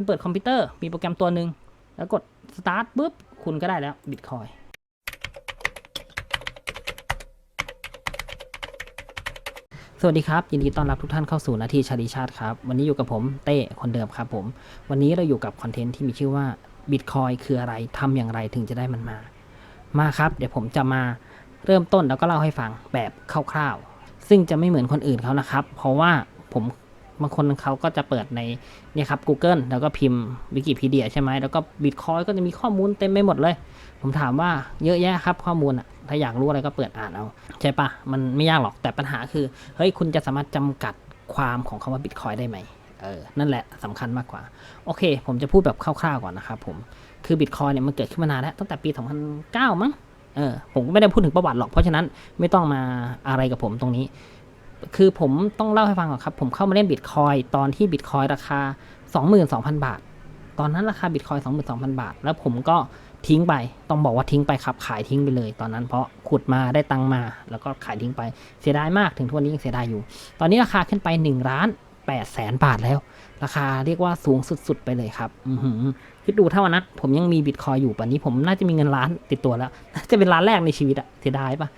คุณเปิดคอมพิวเตอร์มีโปรแกรมตัวหนึ่งแล้วกด start ปุ๊บคุณก็ได้แล้วบิตคอยสวัสดีครับ ยินดีต้อนรับทุกท่านเข้าสู่นาทีชาลีชาติครับ วันนี้อยู่กับผมเต้คนเดิมครับผม วันนี้เราอยู่กับคอนเทนต์ที่มีชื่อว่าบิตคอยคืออะไรทำอย่างไรถึงจะได้มันมา มาครับ เดี๋ยวผมจะมาเริ่มต้นแล้วก็เล่าให้ฟังแบบคร่าวๆ ซึ่งจะไม่เหมือนคนอื่นเขานะครับ เพราะว่าผม บางคนเขาก็จะเปิดในเนี่ยครับ Google แล้วก็พิมพ์วิกิพีเดียใช่ไหมแล้วก็บิตคอยก็จะมีข้อมูลเต็มไปหมดเลย ผมถามว่าเยอะแยะครับข้อมูลอะถ้าอยากรู้อะไรก็เปิดอ่านเอา ใช่ปะมันไม่ยากหรอกแต่ปัญหาคือ เฮ้ยคุณจะสามารถจำกัดความของคำว่าบิตคอยได้ไหมเออ นั่นแหละสำคัญมากกว่า โอเค ผมจะพูดแบบคร่าวๆก่อนนะครับผม คือบิตคอยเนี่ยมันเกิดขึ้นมานานแล้ว ตั้งแต่ปี 2009 มั้ง เออ ผมก็ไม่ได้พูดถึงประวัติหรอก เพราะฉะนั้นไม่ต้องมาอะไรกับผมตรงนี้ คือผมต้องเล่าให้ฟังก่อนครับ ผมเข้ามาเล่นบิตคอยตอนที่บิตคอยราคา 22,000 บาท ตอนนั้นราคาบิตคอย22,000 บาท แล้วผมก็ทิ้งไป ต้องบอกว่าทิ้งไปครับ ขายทิ้งไปเลย ตอนนั้นเพราะขุดมาได้ตังมา แล้วก็ขายทิ้งไป เสียดายมากถึงทุกวันนี้ยังเสียดายอยู่ ตอนนี้ราคาขึ้นไป1ล้าน8แสนบาทแล้ว ราคาเรียกว่าสูงสุดๆไปเลยครับ อือหือคิดดูถ้าวันนั้นผมยังมีบิตคอยอยู่ป่านนี้ผมน่าจะมีเงินล้านติดตัวแล้ว น่าจะเป็นล้านแรกในชีวิตอะเสียดายปะ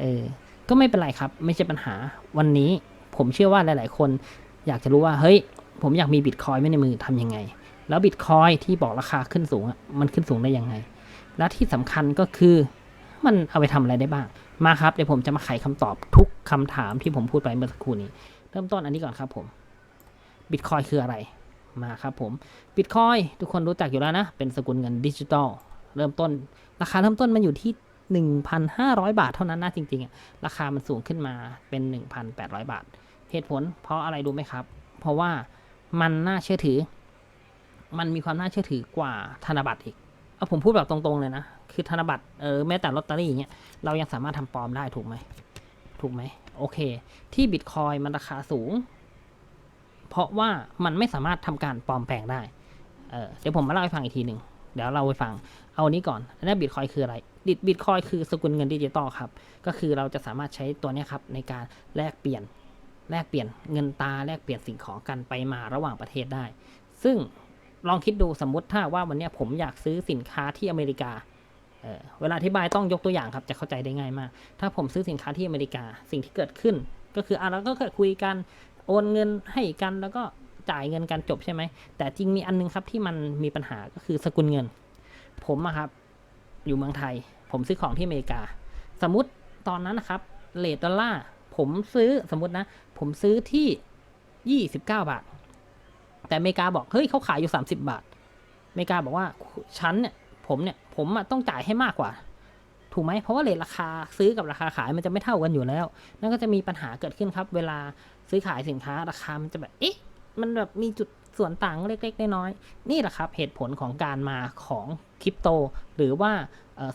เออ ก็ไม่เป็นไรครับ ไม่ใช่ปัญหาวันนี้ผมเชื่อว่าหลาย ๆ คนอยากจะรู้ว่าเฮ้ย ผมอยากมีบิตคอยไว้ในมือทำยังไง แล้วบิตคอยที่บอกราคาขึ้นสูงอะมันขึ้นสูงได้ยังไง และที่สำคัญก็คือมันเอาไปทำอะไรได้บ้าง มาครับเดี๋ยวผมจะมาไขคำตอบทุกคำถามที่ผมพูดไปเมื่อสักครู่นี้ เริ่มต้นอันนี้ก่อนครับผมบิตคอยคืออะไรมาครับผมบิตคอยทุกคนรู้จักอยู่แล้วนะ เป็นสกุลเงินดิจิตอลเริ่มต้น ราคาเริ่มต้นมันอยู่ที่ 1,500 บาทเท่านั้นนะจริงๆ ราคามันสูงขึ้นมาเป็น 1,800 บาท เหตุผลเพราะอะไรรู้ไหมครับ เพราะว่ามันน่าเชื่อถือ มันมีความน่าเชื่อถือกว่าธนบัตรอีกเอาผมพูดแบบตรงๆเลยนะ คือธนบัตรเออแม้แต่ลอตเตอรี่อย่างเงี้ยเรายังสามารถทำปลอมได้ถูกไหมถูกไหมโอเค ที่บิตคอยมันราคาสูง เพราะว่ามันไม่สามารถทำการปลอมแปลงได้เออเดี๋ยวผมมาเล่าให้ฟังอีกทีหนึ่งเดี๋ยวเราไปฟัง เอาอันนี้ก่อนอันนี้บิตคอยคืออะไร บิตบิตคอยคือสกุลเงินดิจิตอลครับ ก็คือเราจะสามารถใช้ตัวนี้ครับในการแลกเปลี่ยนแลกเปลี่ยนเงินตาแลกเปลี่ยนสิ่งของกันไปมาระหว่างประเทศได้ ซึ่งลองคิดดูสมมติถ้าว่าวันนี้ผมอยากซื้อสินค้าที่อเมริกาเเวลาอธิบายต้องยกตัวอย่างครับจะเข้าใจได้ง่ายมาก ถ้าผมซื้อสินค้าที่อเมริกาสิ่งที่เกิดขึ้น ก็คืออะเราก็เคยคุยกันโอนเงินให้กันแล้วก็จ่ายเงินกันจบใช่ไหม แต่จริงมีอันนึงครับที่มันมีปัญหาก็คือสกุลเงิน ผมอะครับ อยู่เมืองไทย ผมซื้อของที่อเมริกา สมมติตอนนั้นนะครับเลทดอลลาร์ผมซื้อสมมตินะ ผมซื้อที่ยี่สิบเก้าบาท แต่อเมริกาบอกเฮ้ยเขาขายอยู่สามสิบาทอเมริกาบอกว่าฉันเนี่ยผมเนี่ยผมต้องจ่ายให้มากกว่า ถูกไหมเพราะว่าเลทราคาซื้อกับราคาขายมันจะไม่เท่ากันอยู่แล้ว นั่นก็จะมีปัญหาเกิดขึ้นครับ เวลาซื้อขายสินค้าราคามันจะแบบเอ๊ะมันแบบมีจุดส่วนต่างเล็กๆน้อยๆนี่แหละครับเหตุผลของการมาของคริปโต หรือว่า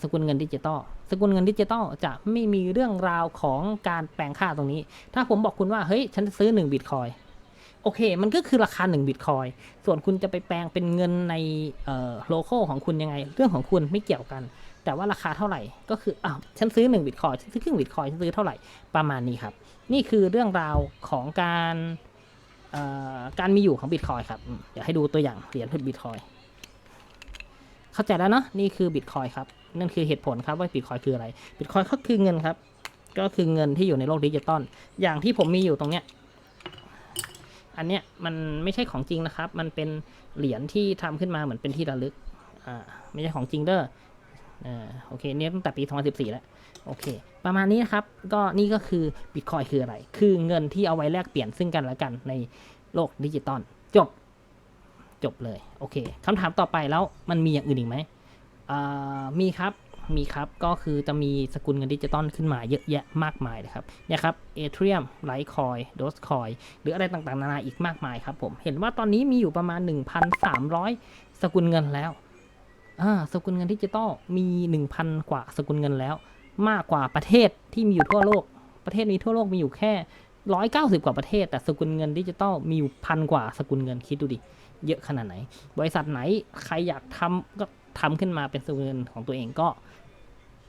สกุลเงินดิจิตอลสกุลเงินดิจิตอลจะไม่มีเรื่องราวของการแปลงค่าตรงนี้ ถ้าผมบอกคุณว่าเฮ้ยฉันซื้อ1บิตคอยโอเค มันก็คือราคา1บิตคอยส่วนคุณจะไปแปลงเป็นเงินในโลโก้ของคุณยังไง เรื่องของคุณไม่เกี่ยวกัน แต่ว่าราคาเท่าไหร่ ก็คืออ้าวฉันซื้อ1บิตคอยฉันซื้อครึ่งบิตคอยฉันซื้อเท่าไหร่ประมาณนี้ครับ นี่คือเรื่องราวของการการมีอยู่ของบิตคอยครับอืมเดี๋ยวให้ดูตัวอย่างเหรียญบิตคอยเข้าใจแล้วเนาะนี่คือบิตคอยครับ นั่นคือเหตุผลครับว่าบิตคอยคืออะไรบิตคอยก็คือเงินครับ ก็คือเงินที่อยู่ในโลกดิจิตอลอย่างที่ผมมีอยู่ตรงเนี้ยอันเนี้ยมันไม่ใช่ของจริงนะครับ มันเป็นเหรียญที่ทำขึ้นมาเหมือนเป็นที่ระลึกอ่าไม่ใช่ของจริงเด้ออ่าโอเคเนี่ยตั้งแต่ปี2014แล้วโอเค ประมาณนี้นะครับ ก็นี่ก็คือบิตคอยคืออะไร คือเงินที่เอาไว้แลกเปลี่ยนซึ่งกันและกันในโลกดิจิตอลจบจบเลย โอเคคำถามต่อไปแล้วมันมีอย่างอื่นอีกไหม มีครับมีครับก็คือจะมีสกุลเงินดิจิตอลขึ้นมาเยอะแยะมากมายเลยครับเนี่ยครับเอเทรียมไลท์คอยโดสคอยหรืออะไรต่างๆ นานาอีกมากมายครับผมเห็นว่าตอนนี้มีอยู่ประมาณ 1,300 สกุลเงินแล้วอ่าสกุลเงินดิจิตอลมี 1,000 กว่าสกุลเงินแล้ว มากกว่าประเทศที่มีอยู่ทั่วโลก ประเทศนี้ทั่วโลกมีอยู่แค่ 190 กว่าประเทศ แต่สกุลเงินดิจิตอลมีอยู่พันกว่าสกุลเงินคิดดูดิเยอะขนาดไหน บริษัทไหนใครอยากทำก็ ทำขึ้นมาเป็นสกุลเงินของตัวเองก็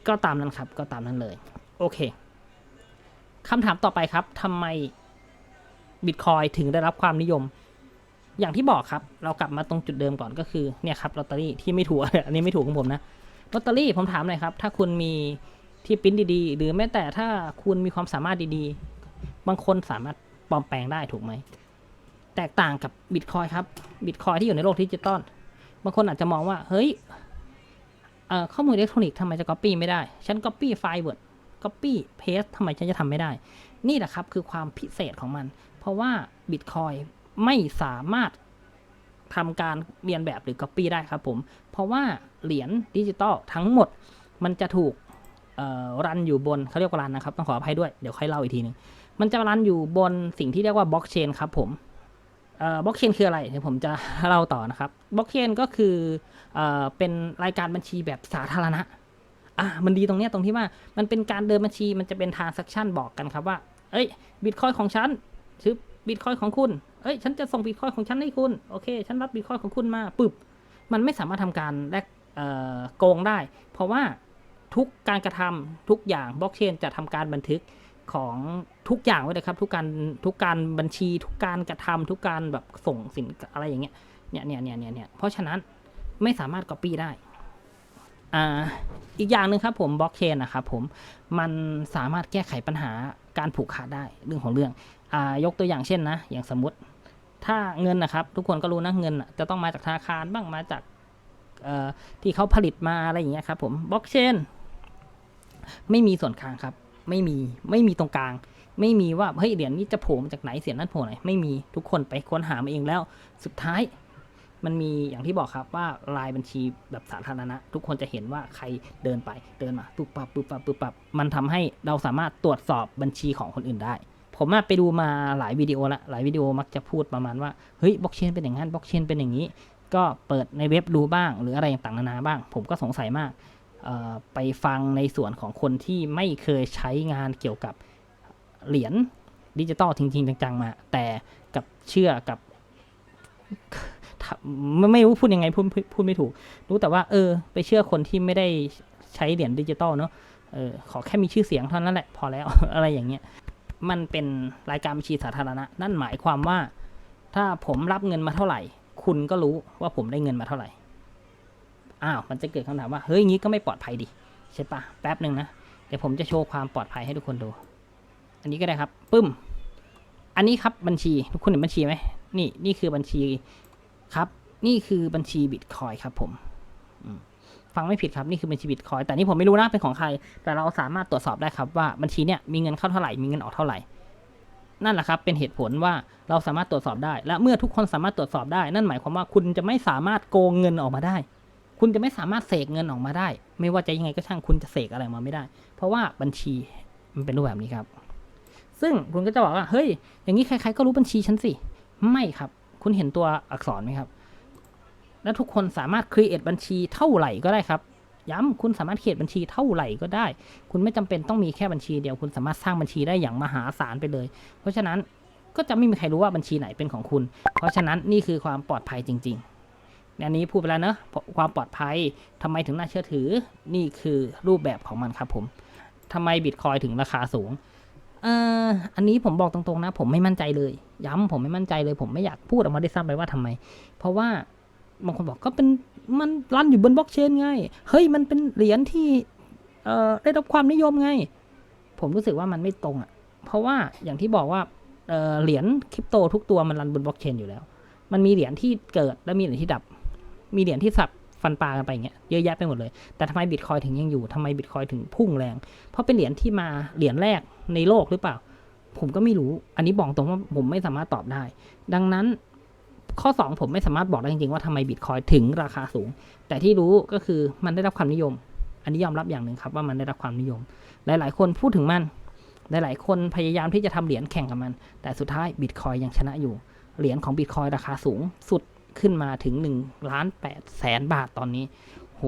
ก็ตามนั้นครับ ก็ตามนั้นเลย โอเคคำถามต่อไปครับทำไมบิตคอยถึงได้รับความนิยม อย่างที่บอกครับ เรากลับมาตรงจุดเดิมก่อนก็คือเนี่ยครับลอตเตอรี่ที่ไม่ถูกอันนี้ไม่ถูกของผมนะลอตเตอรี่ผมถามหน่อยครับ ถ้าคุณมีที่ปริ้นดีๆ หรือแม้แต่ถ้าคุณมีความสามารถดีๆ บางคนสามารถปลอมแปลงได้ถูกไหม แตกต่างกับบิตคอยครับบิตคอยที่อยู่ในโลกดิจิตอล บางคนอาจจะมองว่า เฮ้ยข้อมูลอิเล็กทรอนิกส์ทำไมจะ Copy ไม่ได้ ฉัน Copy ไฟล์ Word Copy Paste ทำไมฉันจะทำไม่ได้ นี่แหละครับคือความพิเศษของมัน เพราะว่าบิตคอยไม่สามารถทำการเรียนแบบหรือ Copy ได้ครับผม เพราะว่าเหรียญดิจิตอลทั้งหมดมันจะถูกรันอยู่บนเขาเรียกว่ารันนะครับ ต้องขออภัยด้วย เดี๋ยวค่อยเล่าอีกทีหนึง มันจะรันอยู่บนสิ่งที่เรียกว่าบล็อกเชนครับผม บล็อกเชนคืออะไรเดี๋ยวผมจะเล่าต่อนะครับบล็อกเชนก็คือเอเป็นรายการบัญชีแบบสาธารณะอะมันดีตรงเนี้ยตรงที่ว่ามันเป็นการเดินบัญชีมันจะเป็นทรานซัคชันบอกกันครับว่า เอ้ยบิตคอยของฉันซื้อบิตคอยของคุณ เอ้ย ฉันจะส่งบิตคอยของฉันให้คุณ โอเค ฉันรับบิตคอยของคุณมาปึ๊บ มันไม่สามารถทำการแลกโกงได้ เพราะว่าทุกการกระทำทุกอย่างบล็อกเชนจะทำการบันทึก ของทุกอย่างไว้เลยครับ ทุกการทุกการบัญชี ทุกการกระทำทุกการแบบส่งสินอะไรอย่างเงี้ยเนี่ยเนี่ยเนี่ยเนี่ยเนี่ยเพราะฉะนั้นไม่สามารถ Copy ได้อ่าอีกอย่างหนึ่งครับผมบล็อกเชนนะครับผมมันสามารถแก้ไขปัญหาการผูกขาดได้เรื่องของเรื่องอ่ายกตัวอย่างเช่นนะอย่างสมมติถ้าเงินนะครับ ทุกคนก็รู้นะเงินจะต้องมาจากธนาคารบ้างมาจากที่เขาผลิตมาอะไรอย่างเงี้ยครับผมบล็อกเชนไม่มีส่วนกลางครับ ไม่มีไม่มีตรงกลาง ไม่มีว่าเฮ้ยเหรียญนี้จะโผล่มาจากไหนเสียงนั้นโผล่ไหนไม่มีทุกคนไปค้นหามาเองแล้ว สุดท้ายมันมีอย่างที่บอกครับว่าลายบัญชีแบบสาธารณะ ทุกคนจะเห็นว่าใครเดินไปเดินมาปุ๊บปับปุ๊บปับปุ๊บปับมันทำให้เราสามารถตรวจสอบบัญชีของคนอื่นได้ ผมอะไปดูมาหลายวิดีโอละหลายวิดีโอมักจะพูดประมาณว่าเฮ้ยบล็อกเชนเป็นอย่างนั้นบล็อกเชนเป็นอย่างนี้ ก็เปิดในเว็บดูบ้าง หรืออะไรต่างๆนานาบ้าง ผมก็สงสัยมาก ไปฟังในส่วนของคนที่ไม่เคยใช้งานเกี่ยวกับเหรียญดิจิตอลจริง ๆ จัง ๆ มา แต่กับเชื่อกับไม่ไม่รู้พูดยังไงพูดพูดพูดไม่ถูก รู้แต่ว่า เออ ไปเชื่อคนที่ไม่ได้ใช้เหรียญดิจิตอลเนาะเออขอแค่มีชื่อเสียงเท่านั้นแหละพอแล้วอะไรอย่างเงี้ยมันเป็นรายการบัญชีสาธารณะ นั่นหมายความว่า ถ้าผมรับเงินมาเท่าไหร่ คุณก็รู้ว่าผมได้เงินมาเท่าไหร่ อ้าวมันจะเกิดคำถามว่าเฮ้ยงี้ก็ไม่ปลอดภัยดิใช่ปะแป๊บหนึ่งนะเดี๋ยวผมจะโชว์ความปลอดภัยให้ทุกคนดู อันนี้ก็ได้ครับปึ้ม อันนี้ครับบัญชีทุกคนเห็นบัญชีไหมนี่นี่คือบัญชีครับ นี่คือบัญชีบิตคอยครับผมอืมฟังไม่ผิดครับนี่คือบัญชีบิตคอยแต่นี่ผมไม่รู้นะเป็นของใคร แต่เราสามารถตรวจสอบได้ครับว่าบัญชีเนี่ยมีเงินเข้าเท่าไหร่มีเงินออกเท่าไหร่นั่นแหละครับเป็นเหตุผลว่าเราสามารถตรวจสอบได้ และเมื่อทุกคนสามารถตรวจสอบได้ นั่นหมายความว่าคุณจะไม่สามารถโกงเงินออกมาได้ คุณจะไม่สามารถเสกเงินออกมาได้ ไม่ว่าจะยังไงก็ช่างคุณจะเสกอะไรมาไม่ได้ เพราะว่าบัญชีมันเป็นรูปแบบนี้ครับ ซึ่งคุณก็จะบอกว่า เฮ้ย อย่างนี้ใครๆก็รู้บัญชีฉันสิ ไม่ครับ คุณเห็นตัวอักษรไหมครับ และทุกคนสามารถ create บัญชีเท่าไหร่ก็ได้ครับ ย้ำคุณสามารถ create บัญชีเท่าไหร่ก็ได้ คุณไม่จำเป็นต้องมีแค่บัญชีเดียว คุณสามารถสร้างบัญชีได้อย่างมหาศาลไปเลย เพราะฉะนั้นก็จะไม่มีใครรู้ว่าบัญชีไหนเป็นของคุณ เพราะฉะนั้นนี่คือความปลอดภัยจริง ๆ อันนี้พูดไปแล้วเนอะความปลอดภัยทำไมถึงน่าเชื่อถือ นี่คือรูปแบบของมันครับผมทำไมบิตคอยถึงราคาสูงเอ่ออันนี้ผมบอกตรงๆนะ ผมไม่มั่นใจเลย ย้ำผมไม่มั่นใจเลย ผมไม่อยากพูดออกมาได้ซ้ำไปว่าทำไม เพราะว่าบางคนบอกก็เป็นมันรันอยู่บนบล็อกเชนไง เฮ้ยมันเป็นเหรียญที่เอ่อได้รับความนิยมไง ผมรู้สึกว่ามันไม่ตรงอะ่ะ เพราะว่าอย่างที่บอกว่าเอ่อเหรียญคริปโตทุกตัวมันรันบนบล็อกเชนอยู่แล้ว มันมีเหรียญที่เกิดและมีเหรียญที่ดับ มีเหรียญที่สับฟันปลากันไปอย่างเงี้ยเยอะแยะไปหมดเลย แต่ทำไมบิตคอยถึงยังอยู่ทำไมบิตคอยถึงพุ่งแรง เพราะเป็นเหรียญที่มาเหรียญแรกในโลกหรือเปล่า ผมก็ไม่รู้ อันนี้บอกตรงว่าผมไม่สามารถตอบได้ ดังนั้นข้อ 2 ผมไม่สามารถบอกได้จริงๆว่าทำไมบิตคอยถึงราคาสูง แต่ที่รู้ก็คือมันได้รับความนิยม อันนี้ยอมรับอย่างหนึ่งครับว่ามันได้รับความนิยม หลายๆ คนพูดถึงมัน หลายๆ คนพยายามที่จะทำเหรียญแข่งกับมัน แต่สุดท้ายบิตคอยยังชนะอยู่ เหรียญของบิตคอยราคาสูงสุด ขึ้นมาถึง1ล้าน8แสนบาทตอนนี้ โห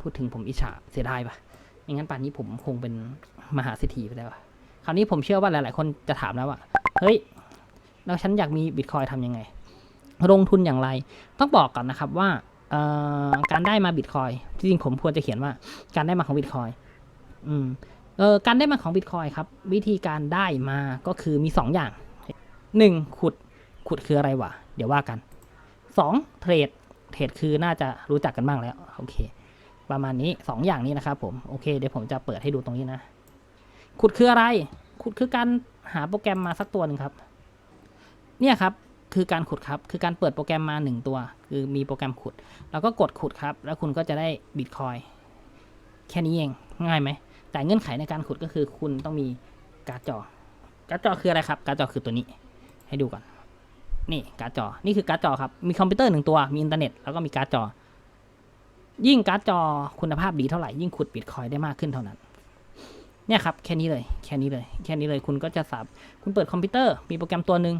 พูดถึงผมอิจฉาเสียดายปะไม่งั้นป่านนี้ผมคงเป็นมหาเศรษฐีไปแล้วคราวนี้ผมเชื่อว่าหลาย ๆ คนจะถามแล้วว่า เฮ้ย แล้วฉันอยากมีบิตคอยทำยังไง ลงทุนอย่างไร ต้องบอกก่อนนะครับว่าการได้มาบิตคอยจริงๆผมควรจะเขียนว่า การได้มาของบิตคอยอืมเออการได้มาของบิตคอยครับ วิธีการได้มาก็คือมีสองอย่างหนึ่งขุดขุดคืออะไรวะ เดี๋ยวว่ากัน สองเทรดเทรดคือน่าจะรู้จักกันบ้างแล้วโอเค ประมาณนี้สองอย่างนี้นะครับผมโอเคเดี๋ยวผมจะเปิดให้ดูตรงนี้นะ ขุดคืออะไร ขุดคือการหาโปรแกรมมาสักตัวหนึ่งครับ เนี่ยครับคือการขุดครับ คือการเปิดโปรแกรมมาหนึ่งตัว คือมีโปรแกรมขุด แล้วก็กดขุดครับ แล้วคุณก็จะได้บิตคอยแค่นี้เอง ง่ายไหม แต่เงื่อนไขในการขุดก็คือคุณต้องมีการ์ดจอ การ์ดจอคืออะไรครับ การ์ดจอคือตัวนี้ ให้ดูก่อน นี่การ์ดจอ นี่คือการ์ดจอครับ มีคอมพิวเตอร์หนึ่งตัว มีอินเทอร์เน็ต แล้วก็มีการ์ดจอ ยิ่งการ์ดจอคุณภาพดีเท่าไหร่ ยิ่งขุดบิตคอยได้มากขึ้นเท่านั้น เนี่ยครับ แค่นี้เลย แค่นี้เลย แค่นี้เลย คุณก็จะสับ คุณเปิดคอมพิวเตอร์ มีโปรแกรมตัวหนึ่ง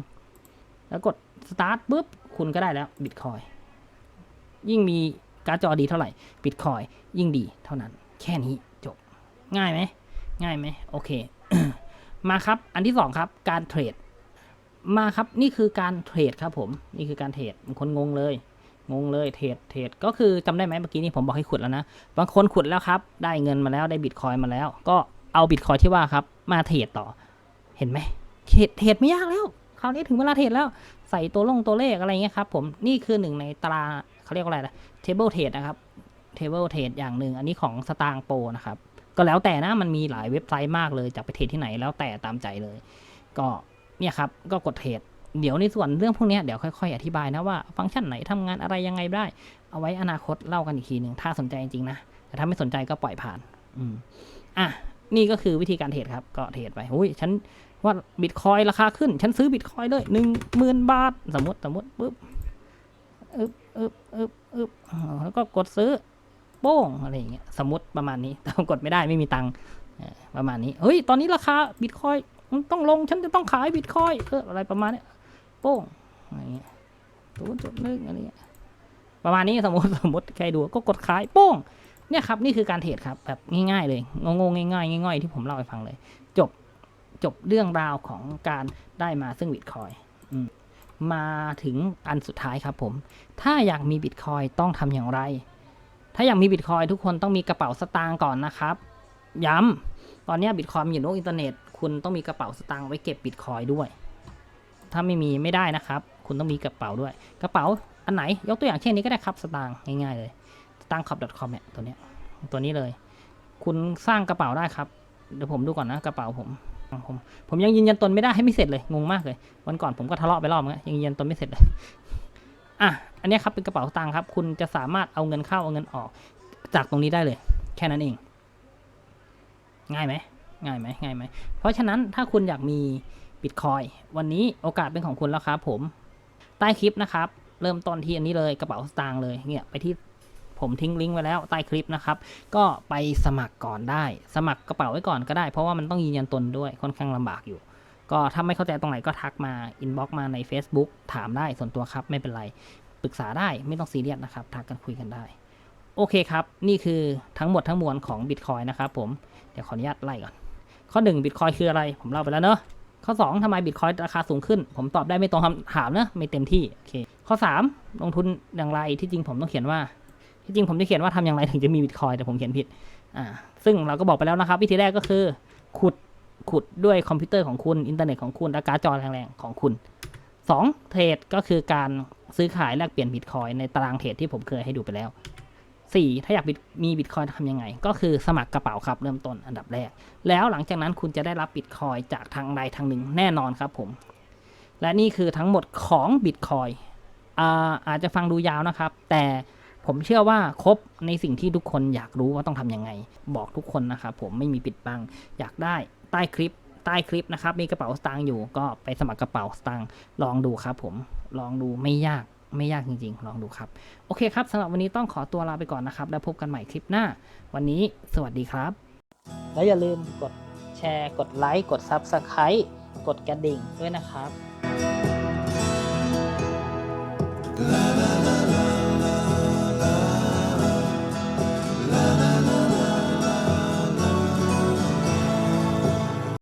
แล้วกด start ปุ๊บ คุณก็ได้แล้วบิตคอย ยิ่งมีการ์ดจอดีเท่าไหร่บิตคอยยิ่งดีเท่านั้น แค่นี้จบ ง่ายไหม ง่ายไหม โอเค มาครับ อันที่สองครับ การเทรด มาครับนี่คือการเทรดครับผมนี่คือการเทรดบางคนงงเลยงงเลยเทรดเทรดก็คือจำได้ไหมเมื่อกี้นี้ผมบอกให้ขุดแล้วนะบางคนขุดแล้วครับ ได้เงินมาแล้วได้บิตคอยมาแล้ว ก็เอาบิตคอยที่ว่าครับ มาเทรดต่อ เห็นไหมเทรดเทรดไม่ยากแล้วคราวนี้ถึงเวลาเทรดแล้วใส่ตัวลงตัวเลขอะไรเงี้ยครับผมนี่คือหนึ่งในตาราเขาเรียกว่าอะไรนะ table trade นะครับ table trade อย่างหนึ่งอันนี้ของสตางโปนะครับก็แล้วแต่นะมันมีหลายเว็บไซต์มากเลยจะไปเทรดที่ไหนแล้วแต่ตามใจเลย ก็ เนี่ยครับก็กดเทรดเดี๋ยวในส่วนเรื่องพวกนี้เดี๋ยวค่อยๆ อธิบายนะว่าฟังก์ชันไหนทำงานอะไรยังไงได้ เอาไว้อนาคตเล่ากันอีกทีหนึ่งถ้าสนใจจริงๆนะแต่ถ้าไม่สนใจก็ปล่อยผ่าน อืมอะนี่ก็คือวิธีการเทรดครับ ก็เทรดไปอุ้ยฉันว่าบิตคอยราคาขึ้น ฉันซื้อบิตคอยเลยหนึ่งหมื่นบาท สมมติสมมติปุ๊บอึบอึบอึบอึบแล้วก็กดซื้อโป้งอะไรอย่างเงี้ยสมมติประมาณนี้แต่กดไม่ได้ไม่มีตังค์ประมาณนี้เฮ้ยตอนนี้ราคาบิตคอย ต้องลงฉันจะต้องขายบิตคอยเอออะไรประมาณนี้โป้งอะไรเงี้ยศูนย์จุดหนึ่งอะไรเงี้ยประมาณนี้สมมติสมมติใครดูก็กดขายโป้งเนี่ยครับนี่คือการเทรดครับแบบง่ายๆเลยงงๆง่ายๆง่ายๆที่ผมเล่าให้ฟังเลย จบจบเรื่องราวของการได้มาซึ่งบิตคอยมาถึงอันสุดท้ายครับผม ถ้าอยากมีบิตคอยต้องทำอย่างไร ถ้าอยากมีบิตคอยทุกคนต้องมีกระเป๋าสตางค์ก่อนนะครับ ย้ำตอนนี้บิตคอยมีอยู่โลกอินเทอร์เน็ต คุณต้องมีกระเป๋าสตางค์ไว้เก็บบิตคอยด้วย ถ้าไม่มีไม่ได้นะครับ คุณต้องมีกระเป๋าด้วย กระเป๋าอันไหนยกตัวอย่างเช่นนี้ก็ได้ครับสตางค์ง่ายๆเลย s t a n g c o p c o m เนี่ยตัวเนี้ยตัวนี้เลย คุณสร้างกระเป๋าได้ครับ เดี๋ยวผมดูก่อนนะกระเป๋าผมผมผมยังยืนยันตนไม่ได้ให้ไม่เสร็จเลยงงมากเลย วันก่อนผมก็ทะเลาะไปรอบนึงยังยืนยันตนไม่เสร็จเลยอะอันนี้ครับเป็นกระเป๋าสตางค์ครับ คุณจะสามารถเอาเงินเข้าเอาเงินออก จากตรงนี้ได้เลย แค่นั้นเอง ง่ายไหม ง่ายไหมง่ายไหม เพราะฉะนั้นถ้าคุณอยากมีบิตคอยวันนี้โอกาสเป็นของคุณแล้วครับผมใต้คลิปนะครับ เริ่มต้นที่อันนี้เลยกระเป๋าสตางค์เลยเนี่ยไปที่ผมทิ้งลิงก์ไว้แล้วใต้คลิปนะครับ ก็ไปสมัครก่อนได้ สมัครกระเป๋าไว้ก่อนก็ได้ เพราะว่ามันต้องยืนยันตนด้วยค่อนข้างลำบากอยู่ ก็ถ้าไม่เข้าใจตรงไหนก็ทักมาอินบ็อกมาใน Facebook ถามได้ส่วนตัวครับไม่เป็นไรปรึกษาได้ไม่ต้องซีเรียสนะครับทักกันคุยกันได้ โอเคครับ นี่คือทั้งหมดทั้งมวลของ Bitcoin นะครับผมเดี๋ยวขออนุญาตไล่ก่อน ข้อ1 Bitcoin คืออะไร ผมเล่าไปแล้วเนอะข้อ 2ทำไม Bitcoin ราคาสูงขึ้น ผมตอบได้ไม่ตรงคำถามนะไม่เต็มที่โอเคข้อ 3 ลงทุนอย่างไรที่จริงผมต้องเขียนว่า ที่จริงผมจะเขียนว่าทำอย่างไรถึงจะมีบิตคอยแต่ผมเขียนผิดอ่าซึ่งเราก็บอกไปแล้วนะครับ วิธีแรกก็คือ ขุดขุดด้วยคอมพิวเตอร์ของคุณอินเทอร์เน็ตของคุณและการ์ดจอแรงๆของคุณ 2. เทรดก็คือการซื้อขายแลกเปลี่ยนบิตคอยในตารางเทรดที่ผมเคยให้ดูไปแล้ว 4. ถ้าอยากมีบิตคอยทำยังไง ก็คือสมัครกระเป๋าครับเริ่มต้นอันดับแรก แล้วหลังจากนั้นคุณจะได้รับบิตคอยจากทางใดทางหนึ่งแน่นอนครับผม และนี่คือทั้งหมดของบิตคอยอาอาจจะฟังดูยาวนะครับ แต่ผมเชื่อว่าครบในสิ่งที่ทุกคนอยากรู้ว่าต้องทำยังไง บอกทุกคนนะครับผมไม่มีปิดบังอยากได้ใต้คลิปใต้คลิปนะครับมีกระเป๋าสตางค์อยู่ก็ไปสมัครกระเป๋าสตางค์ลองดูครับผมลองดูไม่ยาก ไม่ยากจริงๆ ลองดูครับ โอเคครับสำหรับวันนี้ต้องขอตัวลาไปก่อนนะครับ แล้วพบกันใหม่คลิปหน้า วันนี้สวัสดีครับ และอย่าลืมกดแชร์ กดไลค์ กด Subscribe กดกระดิ่งด้วยนะครับ